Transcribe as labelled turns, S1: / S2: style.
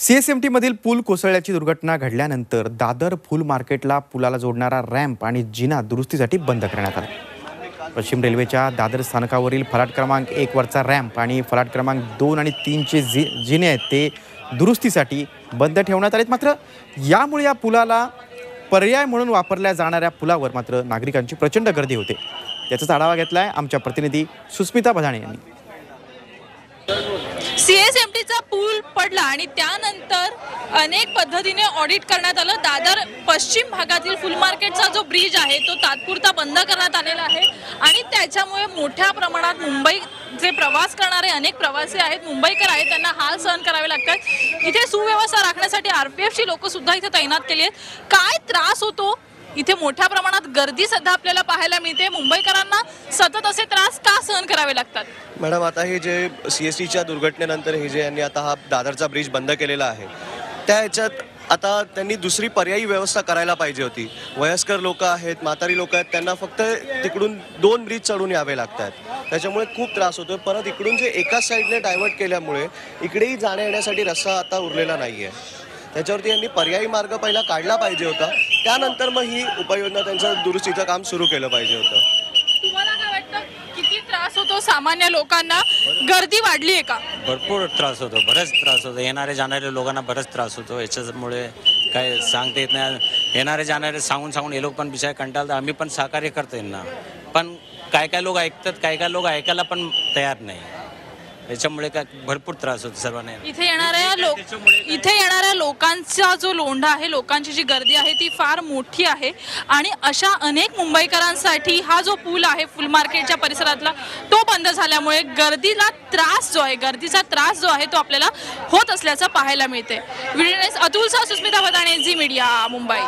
S1: CSMT मधील पूल कोसळल्याची दुर्घटना घडल्यानंतर दादर फुल मार्केटला पुलाला जोडणारा रॅम्प आणि जिना दुरुस्तीसाठी बंद करण्यात आला. पश्चिम रेल्वेच्या दादर स्थानकावरील फलाट क्रमांक एक वरचा रॅम्प आणि फलाट क्रमांक दोन आणि तीनचे जी जिने आहेत ते दुरुस्तीसाठी बंद ठेवण्यात आलेत. मात्र यामुळे या पुलाला पर्याय म्हणून वापरल्या जाणाऱ्या पुलावर मात्र नागरिकांची प्रचंड गर्दी होते. याचाच आढावा घेतला आहे आमच्या प्रतिनिधी सुस्मिता बधाणे यांनी.
S2: सीएसएमटीचा पूल पडला आणि त्यानंतर अनेक पद्धतीने ऑडिट करण्यात आलं. दादर पश्चिम भागातील फुल मार्केटचा जो ब्रिज आहे तो तात्पुरता बंद करण्यात आलेला आहे. आणि त्याच्यामुळे मोठ्या प्रमाणात मुंबई जे प्रवास करणारे अनेक प्रवासी आहेत मुंबईकर आहेत त्यांना हाल सहन करावे लागतात. इथे सुव्यवस्था राखण्यासाठी आर पी एफची सुद्धा इथे तैनात केली आहेत. काय त्रास होतो? इथे मोठ्या प्रमाणात गर्दी सध्या आपल्याला पाहायला मिळते. मुंबईकरांना सतत असे त्रास का सहन करावे लागतात?
S3: मॅडम आता हे जे सी एस टीच्या दुर्घटनेनंतर हे जे यांनी आता हा दादरचा ब्रिज बंद केलेला आहे त्या ह्याच्यात आता त्यांनी दुसरी पर्यायी व्यवस्था करायला पाहिजे होती. वयस्कर लोक आहेत म्हातारी लोक आहेत त्यांना फक्त तिकडून दोन ब्रिज चढून यावे लागतात. त्याच्यामुळे खूप त्रास होतो परत इकडून जे एकाच साईडने डायव्हर्ट केल्यामुळे इकडेही जाण्या येण्यासाठी रस्ता आता उरलेला नाही आहे त्याच्यावरती यांनी पर्यायी मार्ग पहिला काढला पाहिजे होता. त्यानंतर मग ही उपाययोजना त्यांचं दुरुस्तीचं काम सुरू केलं पाहिजे होतं.
S2: तुम्हाला काय वाटतं? किती त्रास होतो सामान्य लोकांना? गर्दी वाढली आहे का?
S4: भरपूर त्रास होतो बरेच त्रास होतो. येणारे जाणारे लोकांना बरेच त्रास होतो. याच्यामुळे काय सांगता येत नाही. येणारे जाणारे सांगून सांगून हे लोक पण बिचारे कंटाळतात. आम्ही पण सहकार्य करतो यांना. पण काय काय लोक ऐकतात काय काय लोक ऐकायला पण तयार नाही. याच्यामुळे काय भरपूर त्रास होतो सर्वांना
S2: इथे येणाऱ्या लोक इथे येणाऱ्या लोकांचा जो लोंढा आहे लोकांची जी गर्दी आहे ती फार मोठी आहे. आणि अशा अनेक मुंबईकरांसाठी हा जो पूल आहे फुल मार्केटच्या परिसरातला तो बंद झाल्यामुळे गर्दीला त्रास जो आहे गर्दीचा त्रास जो आहे तो आपल्याला होत असल्याचं पाहायला मिळते व्हिडिओ अतुल सुस्मिता बदाणे झी मीडिया मुंबई.